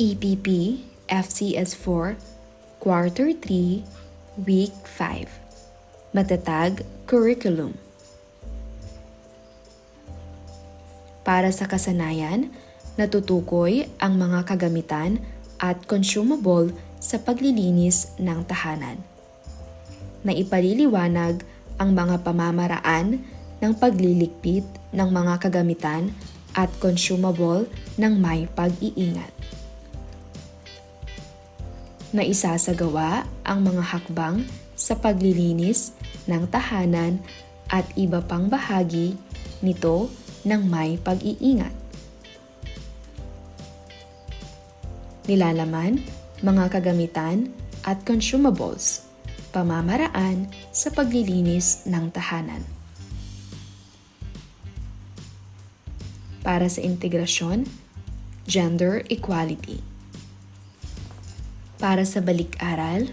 EPP FCS 4 Quarter 3 Week 5 Matatag Curriculum Para sa kasanayan, natutukoy ang mga kagamitan at consumable sa paglilinis ng tahanan. Naipaliliwanag ang mga pamamaraan ng pagliligpit ng mga kagamitan at consumable ng may pag-iingat. Naisasagawa ang mga hakbang sa paglilinis ng tahanan at iba pang bahagi nito ng may pag-iingat. Nilalaman, mga kagamitan at consumables, pamamaraan sa paglilinis ng tahanan. Para sa integrasyon, gender equality. Para sa balik-aral,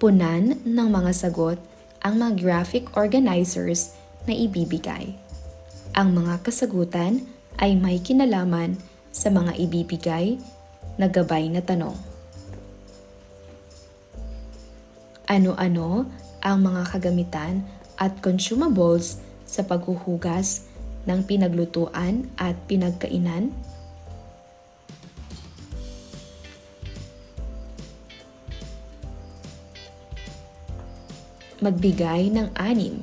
punan ng mga sagot ang mga graphic organizers na ibibigay. Ang mga kasagutan ay may kinalaman sa mga ibibigay na gabay na tanong. Ano-ano ang mga kagamitan at consumables sa paghuhugas ng pinaglutuan at pinagkainan? Magbigay ng anim.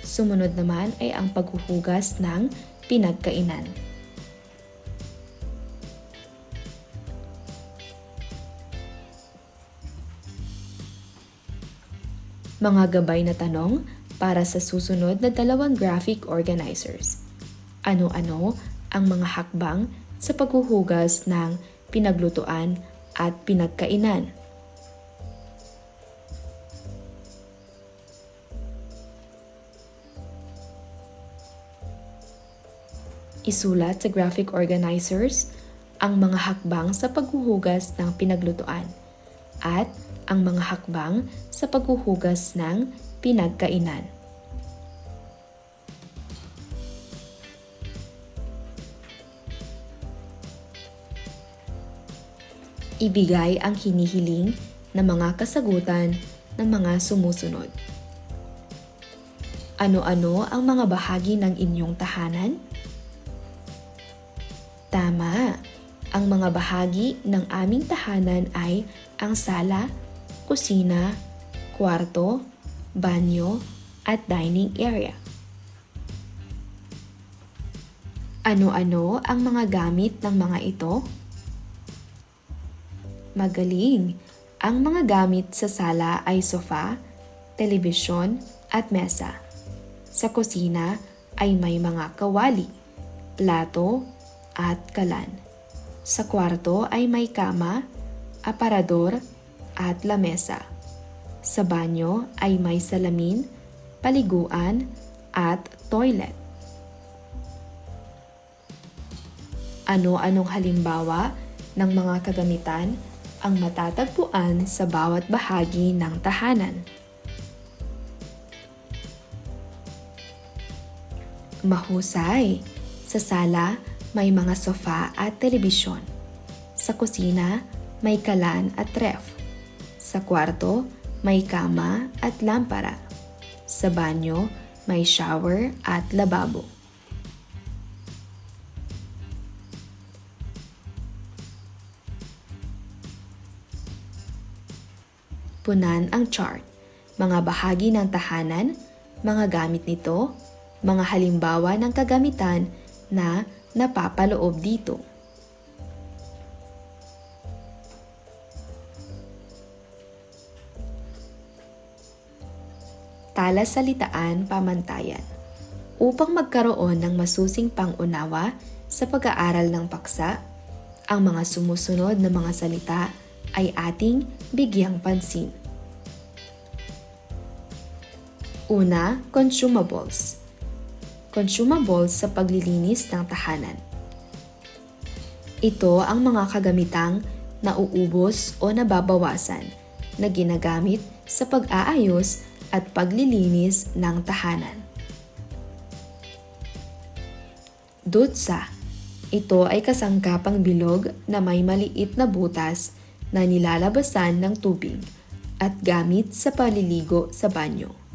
Sumunod naman ay ang paghuhugas ng pinagkainan. Mga gabay na tanong para sa susunod na dalawang graphic organizers. Ano-ano ang mga hakbang sa paghuhugas ng pinaglutuan at pinagkainan? Isulat sa graphic organizers ang mga hakbang sa paghuhugas ng pinaglutuan at ang mga hakbang sa paghuhugas ng pinagkainan. Ibigay ang hinihiling na mga kasagutan ng mga sumusunod. Ano-ano ang mga bahagi ng inyong tahanan? Tama! Ang mga bahagi ng aming tahanan ay ang sala, kusina, kwarto, banyo, at dining area. Ano-ano ang mga gamit ng mga ito? Magaling! Ang mga gamit sa sala ay sofa, telebisyon, at mesa. Sa kusina ay may mga kawali, plato, at kalan. Sa kwarto ay may kama, aparador, at lamesa. Sa banyo ay may salamin, paliguan, at toilet. Ano-anong halimbawa ng mga kagamitan ang matatagpuan sa bawat bahagi ng tahanan? Mahusay! Sa sala, may mga sofa at telebisyon. Sa kusina, may kalan at ref. Sa kwarto, may kama at lampara. Sa banyo, may shower at lababo. Punan ang chart. Mga bahagi ng tahanan, mga gamit nito, mga halimbawa ng kagamitan na napapaloob dito. Talasalitaan pamantayan Upang magkaroon ng masusing pangunawa sa pag-aaral ng paksa, ang mga sumusunod na mga salita ay ating bigyang pansin. Una, consumables consumables sa paglilinis ng tahanan. Ito ang mga kagamitang nauubos o nababawasan na ginagamit sa pag-aayos at paglilinis ng tahanan. Dutsa. Ito ay kasangkapang bilog na may maliit na butas na nilalabasan ng tubig at gamit sa paliligo sa banyo.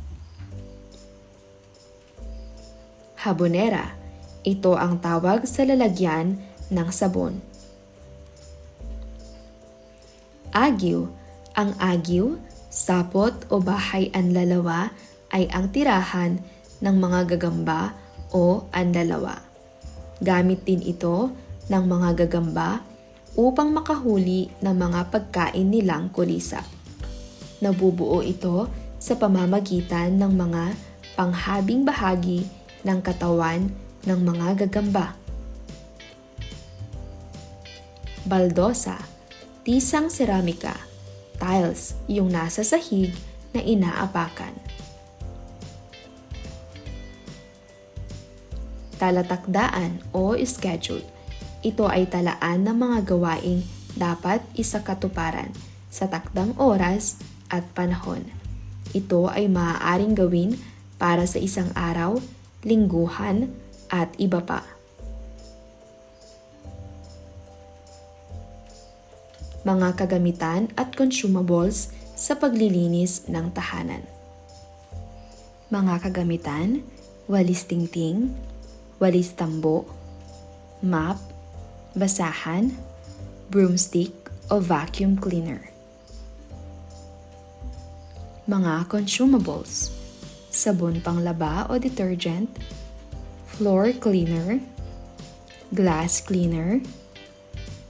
Habonera. Ito ang tawag sa lalagyan ng sabon. Agiw. Ang agiw, sapot o bahay anlalawa ay ang tirahan ng mga gagamba o anlalawa. Gamit din ito ng mga gagamba upang makahuli ng mga pagkain nilang kulisa. Nabubuo ito sa pamamagitan ng mga panghabing bahagi ng katawan ng mga gagamba. Baldosa, tisang seramika, tiles yung nasa sahig na inaapakan. Talatakdaan o schedule. Ito ay talaan ng mga gawaing dapat isakatuparan sa takdang oras at panahon. Ito ay maaaring gawin para sa isang araw, lingguhan, at iba pa. Mga kagamitan at consumables sa paglilinis ng tahanan. Mga kagamitan, walis tingting, walis tambo, map, basahan, broomstick o vacuum cleaner. Mga consumables, sabon panglaba o detergent, floor cleaner, glass cleaner,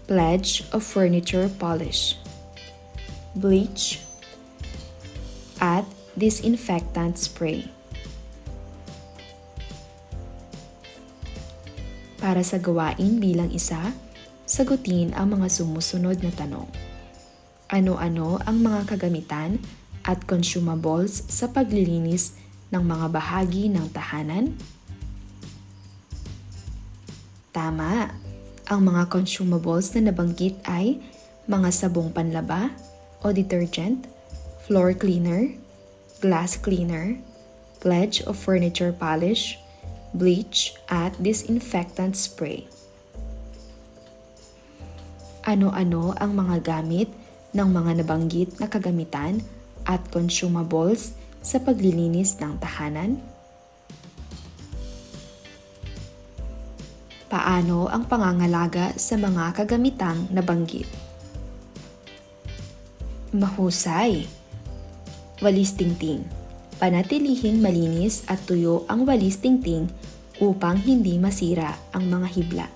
pledge of furniture polish, bleach, at disinfectant spray. Para sa gawain bilang isa, sagutin ang mga sumusunod na tanong. Ano-ano ang mga kagamitan at consumables sa paglilinis ng mga bahagi ng tahanan? Tama! Ang mga consumables na nabanggit ay mga sabong panlaba o detergent, floor cleaner, glass cleaner, pledge of furniture polish, bleach, at disinfectant spray. Ano-ano ang mga gamit ng mga nabanggit na kagamitan at consumables sa paglilinis ng tahanan? Paano ang pangangalaga sa mga kagamitang nabanggit? Mahusay. Walis tingting. Panatilihing malinis at tuyo ang walis tingting upang hindi masira ang mga hibla.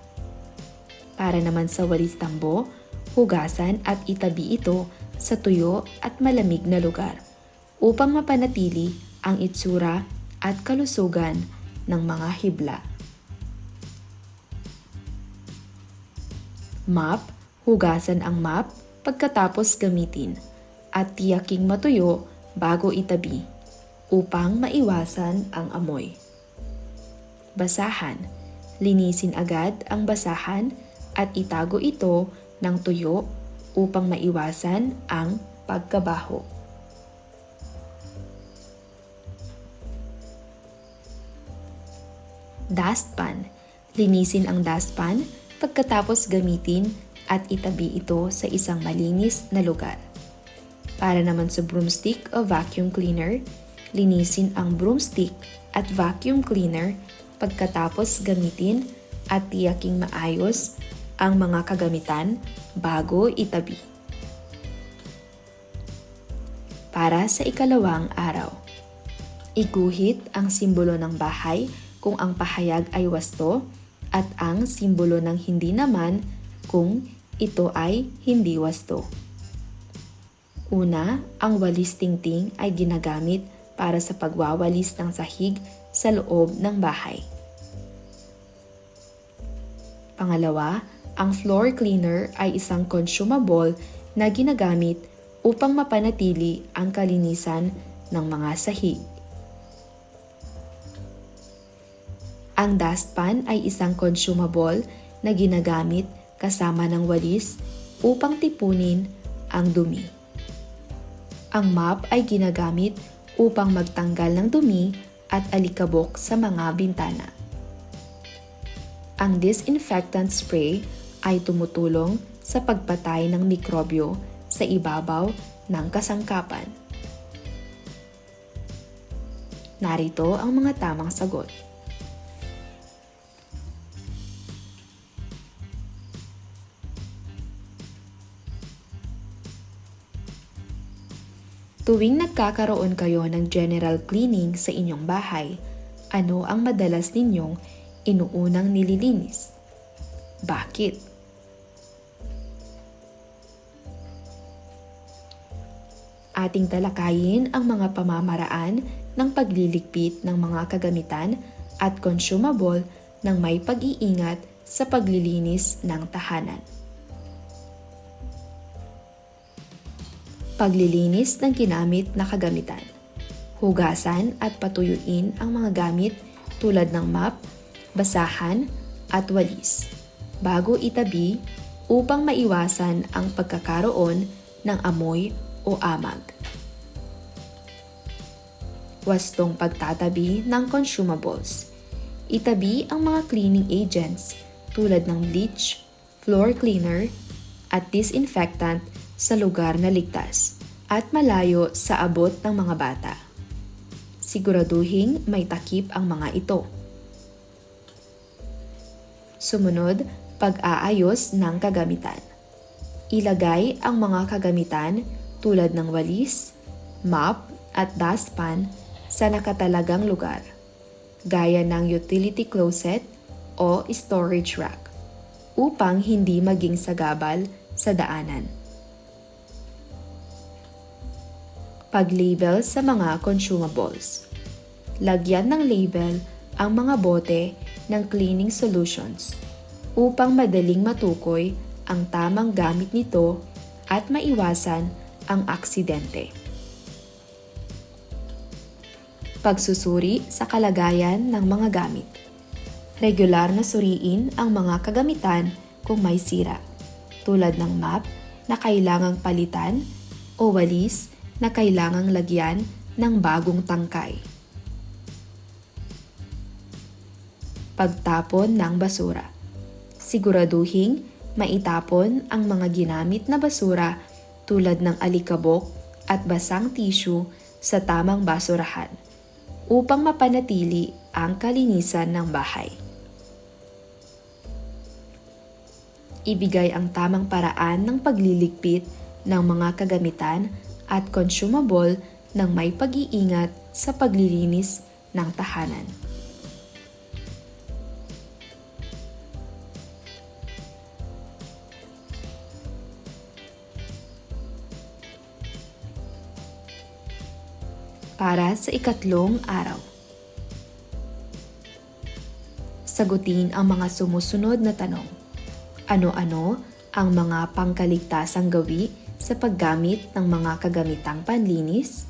Para naman sa walis tambo, hugasan at itabi ito sa tuyo at malamig na lugar upang mapanatili ang itsura at kalusugan ng mga hibla. Map, hugasan ang map pagkatapos gamitin at tiyaking matuyo bago itabi upang maiwasan ang amoy. Basahan. Linisin agad ang basahan at itago ito ng tuyo upang maiwasan ang pagkabaho. Dustpan. Linisin ang dustpan pagkatapos gamitin at itabi ito sa isang malinis na lugar. Para naman sa broomstick o vacuum cleaner, linisin ang broomstick at vacuum cleaner pagkatapos gamitin at tiyaking maayos ang mga kagamitan bago itabi. Para sa ikalawang araw, iguhit ang simbolo ng bahay kung ang pahayag ay wasto at ang simbolo ng hindi naman kung ito ay hindi wasto. Una, ang walis tingting ay ginagamit para sa pagwawalis ng sahig sa loob ng bahay. Pangalawa, ang floor cleaner ay isang consumable na ginagamit upang mapanatili ang kalinisan ng mga sahig. Ang dustpan ay isang consumable na ginagamit kasama ng walis upang tipunin ang dumi. Ang mop ay ginagamit upang magtanggal ng dumi at alikabok sa mga bintana. Ang disinfectant spray ay tumutulong sa pagpatay ng mikrobyo sa ibabaw ng kasangkapan. Narito ang mga tamang sagot. Tuwing nagkakaroon kayo ng general cleaning sa inyong bahay, ano ang madalas ninyong inuunang nililinis? Bakit? Ating talakayin ang mga pamamaraan ng pagliligpit ng mga kagamitan at consumable ng may pag-iingat sa paglilinis ng tahanan. Paglilinis ng ginamit na kagamitan. Hugasan at patuyuin ang mga gamit tulad ng map, basahan at walis bago itabi upang maiwasan ang pagkakaroon ng amoy o amag. Wastong pagtatabi ng consumables. Itabi ang mga cleaning agents tulad ng bleach, floor cleaner, at disinfectant sa lugar na ligtas at malayo sa abot ng mga bata. Siguraduhing may takip ang mga ito. Sumunod, pag-aayos ng kagamitan. Ilagay ang mga kagamitan tulad ng walis, mop at dustpan sa nakatalagang lugar, gaya ng utility closet o storage rack, upang hindi maging sagabal sa daanan. Pag-label sa mga consumables. Lagyan ng label ang mga bote ng cleaning solutions upang madaling matukoy ang tamang gamit nito at maiwasan ang aksidente. Pagsusuri sa kalagayan ng mga gamit. Regular na suriin ang mga kagamitan kung may sira, tulad ng map na kailangang palitan o walis na kailangang lagyan ng bagong tangkay. Pagtapon ng basura. Siguraduhing maitapon ang mga ginamit na basura tulad ng alikabok at basang tissue sa tamang basurahan upang mapanatili ang kalinisan ng bahay. Ibigay ang tamang paraan ng pagliligpit ng mga kagamitan at consumable ng may pag-iingat sa paglilinis ng tahanan. para sa ikatlong araw. Sagutin ang mga sumusunod na tanong. Ano-ano ang mga pangkaligtasang gawi sa paggamit ng mga kagamitang panlinis?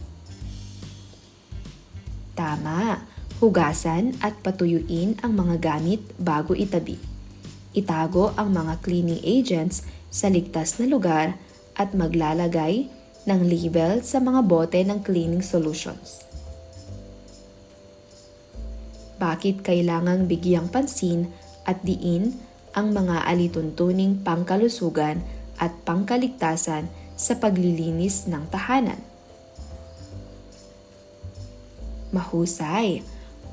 Tama, hugasan at patuyuin ang mga gamit bago itabi. Itago ang mga cleaning agents sa ligtas na lugar at maglalagay ng label sa mga bote ng cleaning solutions. Bakit kailangang bigyang pansin at diin ang mga alituntuning pangkalusugan at pangkaligtasan sa paglilinis ng tahanan? Mahusay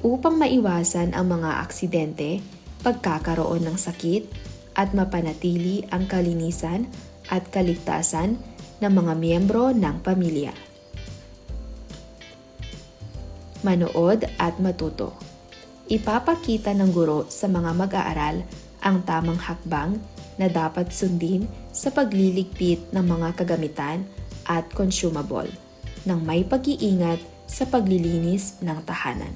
upang maiwasan ang mga aksidente, pagkakaroon ng sakit, at mapanatili ang kalinisan at kaligtasan ng mga miyembro ng pamilya. Manood at matuto. Ipapakita ng guro sa mga mag-aaral ang tamang hakbang na dapat sundin sa pagliligpit ng mga kagamitan at consumable ng may pag-iingat sa paglilinis ng tahanan.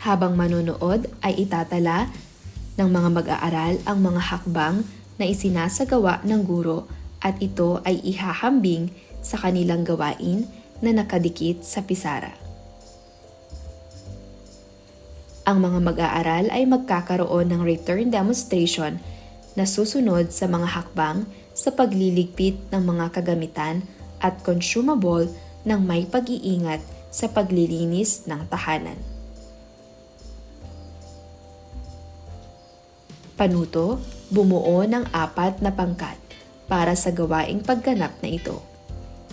Habang manonood ay itatala ng mga mag-aaral ang mga hakbang na isinasagawa ng guro at ito ay ihahambing sa kanilang gawain na nakadikit sa pisara. Ang mga mag-aaral ay magkakaroon ng return demonstration na susunod sa mga hakbang sa pagliligpit ng mga kagamitan at consumable ng may pag-iingat sa paglilinis ng tahanan. Panuto, bumuo ng apat na pangkat para sa gawaing pagganap na ito.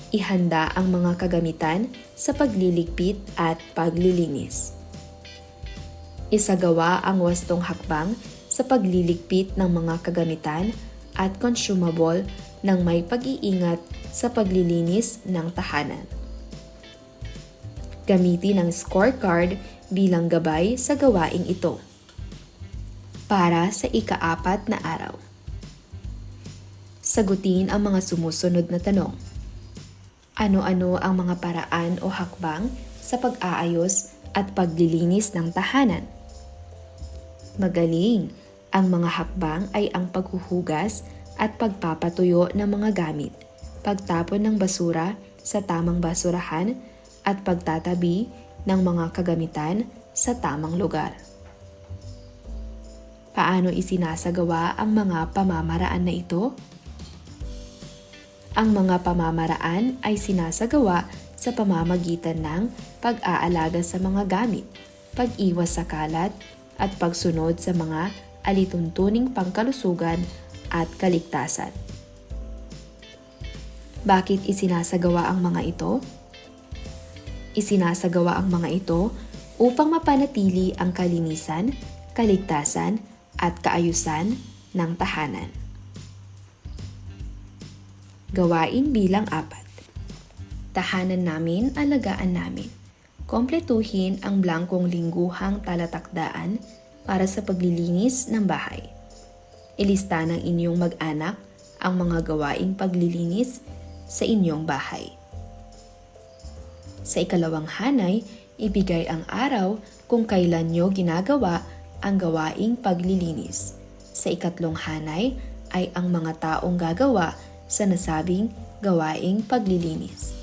Ihanda ang mga kagamitan sa pagliligpit at paglilinis. Isagawa ang wastong hakbang sa pagliligpit ng mga kagamitan at consumable ng may pag-iingat sa paglilinis ng tahanan. Gamitin ang scorecard bilang gabay sa gawaing ito para sa ikaapat na araw. Sagutin ang mga sumusunod na tanong. Ano-ano ang mga paraan o hakbang sa pag-aayos at paglilinis ng tahanan? Magaling! Ang mga hakbang ay ang paghuhugas at pagpapatuyo ng mga gamit, pagtapon ng basura sa tamang basurahan at pagtatabi ng mga kagamitan sa tamang lugar. Paano isinasagawa ang mga pamamaraan na ito? Ang mga pamamaraan ay sinasagawa sa pamamagitan ng pag-aalaga sa mga gamit, pag-iwas sa kalat, at pagsunod sa mga alituntuning pangkalusugan at kaligtasan. Bakit isinasagawa ang mga ito? Isinasagawa ang mga ito upang mapanatili ang kalinisan, kaligtasan, at kaayusan ng tahanan. Gawain bilang apat. Tahanan namin, alagaan namin. Kompletuhin ang blankong lingguhang talatakdaan para sa paglilinis ng bahay. Ilista ng inyong mag-anak ang mga gawaing paglilinis sa inyong bahay. Sa ikalawang hanay, ibigay ang araw kung kailan nyo ginagawa ang gawaing paglilinis. Sa ikatlong hanay ay ang mga taong gagawa sa nasabing gawaing paglilinis.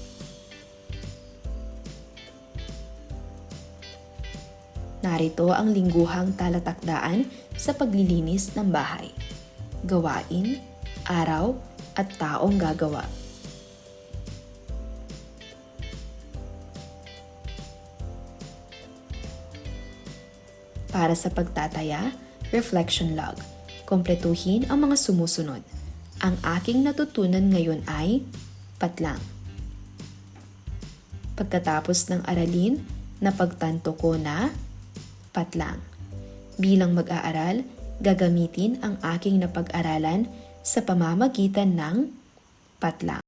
Narito ang lingguhang talatakdaan sa paglilinis ng bahay. Gawain, araw, at taong gagawa. Para sa pagtataya, reflection log. Kompletuhin ang mga sumusunod. Ang aking natutunan ngayon ay patlang. Pagkatapos ng aralin, napagtanto ko na patlang. Bilang mag-aaral, gagamitin ang aking napag-aralan sa pamamagitan ng patlang.